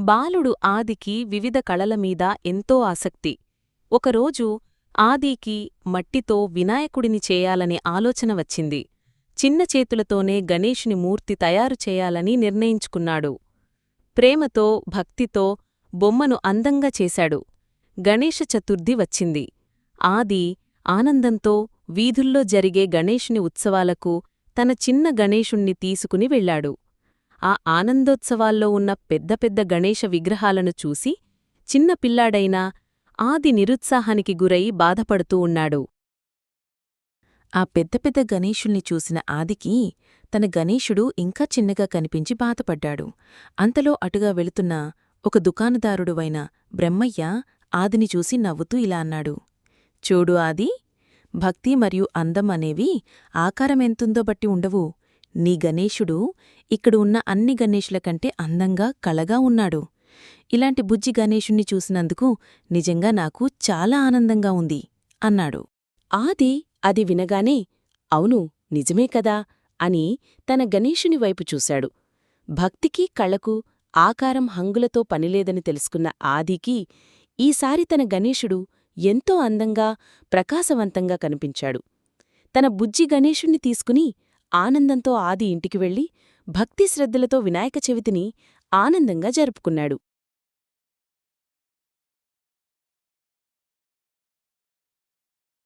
బాలుడు ఆదికి వివిధ కళలమీద ఎంతో ఆసక్తి. ఒకరోజు ఆదికి మట్టితో వినాయకుడిని చేయాలనే ఆలోచన వచ్చింది. చిన్న చేతులతోనే గణేషుని మూర్తి తయారు చేయాలని నిర్ణయించుకున్నాడు. ప్రేమతో భక్తితో బొమ్మను అందంగా చేశాడు. గణేష చతుర్థి వచ్చింది. ఆది ఆనందంతో వీధుల్లో జరిగే గణేషుని ఉత్సవాలకు తన చిన్న గణేషుణ్ణి తీసుకుని వెళ్ళాడు ఆ ఆనందోత్సవాల్లో ఉన్న పెద్ద పెద్ద గణేశ విగ్రహాలను చూసి చిన్న పిల్లాడైనా ఆది నిరుత్సాహానికి గురై బాధపడుతూ ఉన్నాడు. ఆ పెద్ద పెద్ద గణేశుల్ని చూసిన ఆదికి తన గణేశుడు ఇంకా చిన్నగా కనిపించి బాధపడ్డాడు. అంతలో అటుగా వెళుతున్న ఒక దుకాణదారుడువైన బ్రహ్మయ్య ఆదిని చూసి నవ్వుతూ ఇలా అన్నాడు. చూడు ఆది భక్తి మరియు అందం అనేవి ఆకారమెంతుందో బట్టి ఉండవు. నీ గణేశుడు ఇక్కడ ఉన్న అన్ని గణేశుల కంటే అందంగా కళగా ఉన్నాడు. ఇలాంటి బుజ్జి గణేశుణ్ణి చూసినందుకు నిజంగా నాకు చాలా ఆనందంగా ఉంది అన్నాడు. ఆది అది వినగానే అవును నిజమే కదా అని తన గణేశుని వైపు చూశాడు. భక్తికి కళకు ఆకారం హంగులతో పనిలేదని తెలుసుకున్న ఆదికి ఈసారి తన గణేశుడు ఎంతో అందంగా ప్రకాశవంతంగా కనిపించాడు. తన బుజ్జి గణేశుణ్ణి తీసుకుని ఆనందంతో ఆది ఇంటికి వెళ్ళి భక్తి శ్రద్ధలతో వినాయక చవితిని ఆనందంగా జరుపుకున్నాడు.